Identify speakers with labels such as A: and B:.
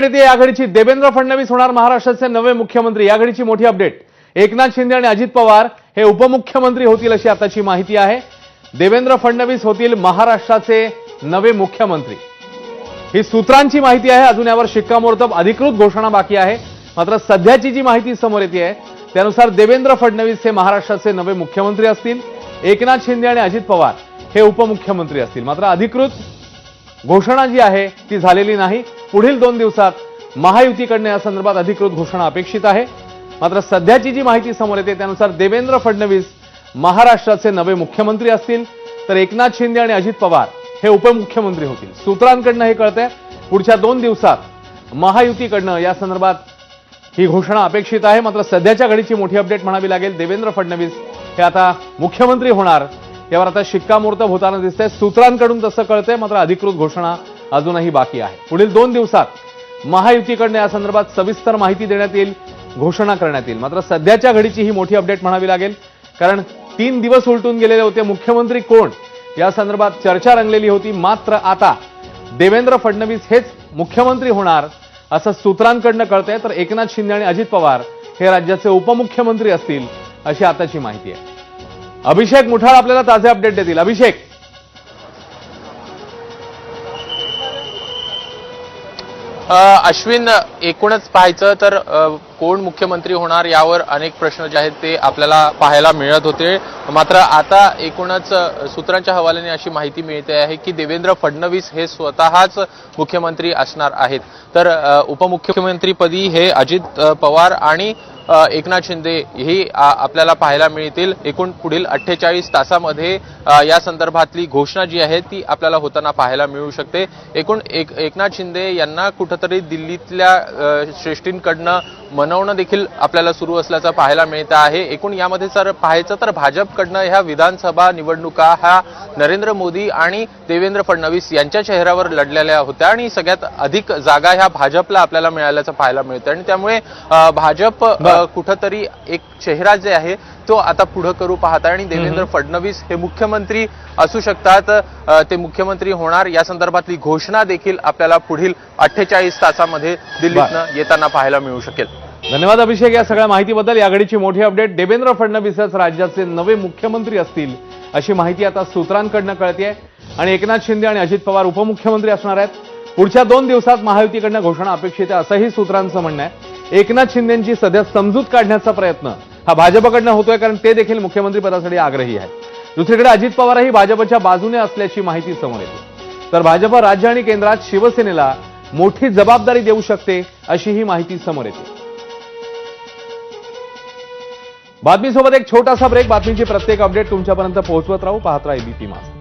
A: नेते या आघाडीची देवेंद्र फडणवीस होणार महाराष्ट्राचे नवे मुख्यमंत्री. या आघाडीची मोठी अपडेट. एकनाथ शिंदे आणि अजित पवार हे उपमुख्यमंत्री होतील अशी आताची माहिती आहे. देवेंद्र फडणवीस होतील महाराष्ट्राचे नवे मुख्यमंत्री. ही सूत्रांची माहिती आहे. अजून यावर शिक्कामोर्तब अधिकृत घोषणा बाकी आहे. मात्र सध्याची जी माहिती समोर येते आहे त्यानुसार देवेंद्र फडणवीस हे महाराष्ट्राचे नवे मुख्यमंत्री असतील. एकनाथ शिंदे आणि अजित पवार हे उपमुख्यमंत्री असतील. मात्र अधिकृत घोषणा जी आहे ती झालेली नाही. पुढील दोन दिवसात महायुतीकडनं या संदर्भात अधिकृत घोषणा अपेक्षित आहे. मात्र सध्याची जी माहिती समोर येते त्यानुसार देवेंद्र फडणवीस महाराष्ट्राचे नवे मुख्यमंत्री असतील. तर एकनाथ शिंदे आणि अजित पवार हे उपमुख्यमंत्री होतील. सूत्रांकडनं हे कळतंय. पुढच्या दोन दिवसात महायुतीकडनं या संदर्भात ही घोषणा अपेक्षित आहे. मात्र सध्याच्या घडीची मोठी अपडेट म्हणावी लागेल. देवेंद्र फडणवीस हे आता मुख्यमंत्री होणार यावर आता शिक्कामोर्तब होताना दिसतंय. सूत्रांकडून तसं कळतंय मात्र अधिकृत घोषणा अजूनही बाकी आहे. पुढील दोन दिवसात महायुतीकडनं या संदर्भात सविस्तर माहिती देण्यात येईल घोषणा करण्यात येईल. मात्र सध्याच्या घडीची ही मोठी अपडेट म्हणावी लागेल कारण तीन दिवस उलटून गेलेले होते. मुख्यमंत्री कोण? या संदर्भात चर्चा रंगलेली होती. मात्र आता देवेंद्र फडणवीस हेच मुख्यमंत्री होणार असं सूत्रांकडनं कळतंय. तर एकनाथ शिंदे आणि अजित पवार हे राज्याचे उपमुख्यमंत्री असतील अशी आताची माहिती आहे. अभिषेक मुठाळ आपल्याला ताजे अपडेट देतील. अभिषेक.
B: अश्विन एकूणच पाहायचं तर कोण मुख्यमंत्री होणार यावर अनेक प्रश्न जे आहेत ते आपल्याला पाहायला मिळत होते. मात्र आता एकूणच सूत्रांच्या हवाल्याने अशी माहिती मिळते आहे की देवेंद्र फडणवीस हे स्वतःच मुख्यमंत्री असणार आहेत. तर उपमुख्यमंत्रीपदी हे अजित पवार आणि एकनाथ शिंदे ही आपल्याला पाहायला मिळतील. एकूण पुढील अठ्ठेचाळीस तासामध्ये या संदर्भातली घोषणा जी आहे ती आपल्याला होताना पाहायला मिळू शकते. एकूण एक एकनाथ शिंदे यांना कुठंतरी दिल्लीतल्या श्रेष्ठींकडनं मनवणं देखील आपल्याला सुरू असल्याचं पाहायला मिळत आहे. एकूण यामध्ये जर पाहायचं तर भाजपकडनं ह्या विधानसभा निवडणुका ह्या नरेंद्र मोदी आणि देवेंद्र फडणवीस यांच्या चेहऱ्यावर लढलेल्या होत्या आणि सगळ्यात अधिक जागा ह्या भाजपला आपल्याला मिळाल्याचं पाहायला मिळतं आणि त्यामुळे भाजप. कुठंतरी एक चेहरा जे आहे तो आता पुढं करू पाहत आहे आणि देवेंद्र फडणवीस हे मुख्यमंत्री असू शकतात. ते मुख्यमंत्री होणार. या संदर्भातली घोषणा देखील आपल्याला पुढील अठ्ठेचाळीस तासामध्ये दिल्लीतनं येताना पाहायला मिळू शकेल.
A: धन्यवाद अभिषेक या सगळ्या माहितीबद्दल. या घडीची मोठी अपडेट. देवेंद्र फडणवीसच राज्याचे नवे मुख्यमंत्री असतील अशी माहिती आता सूत्रांकडनं कळते आणि एकनाथ शिंदे आणि अजित पवार उपमुख्यमंत्री असणार आहेत. पुढच्या दोन दिवसात महायुतीकडनं घोषणा अपेक्षित आहे असंही सूत्रांचं म्हणणं आहे. एकनाथ शिंदेची सध्या समजूत काढण्याचा प्रयत्न हा भाजपकडनं होतोय कारण ते देखील मुख्यमंत्री पदासाठी आग्रही आहेत. दुसरीकडे अजित पवारही भाजपच्या बाजूने असल्याची माहिती समोर येते. तर भाजप राज्य आणि केंद्रात शिवसेनेला मोठी जबाबदारी देऊ शकते अशी ही माहिती समोर येते. बातमीसोबत एक छोटासा ब्रेक बातमीची प्रत्येक अपडेट तुमच्यापर्यंत पोहोचवत राहू. पाहत राहा एबीपी माझा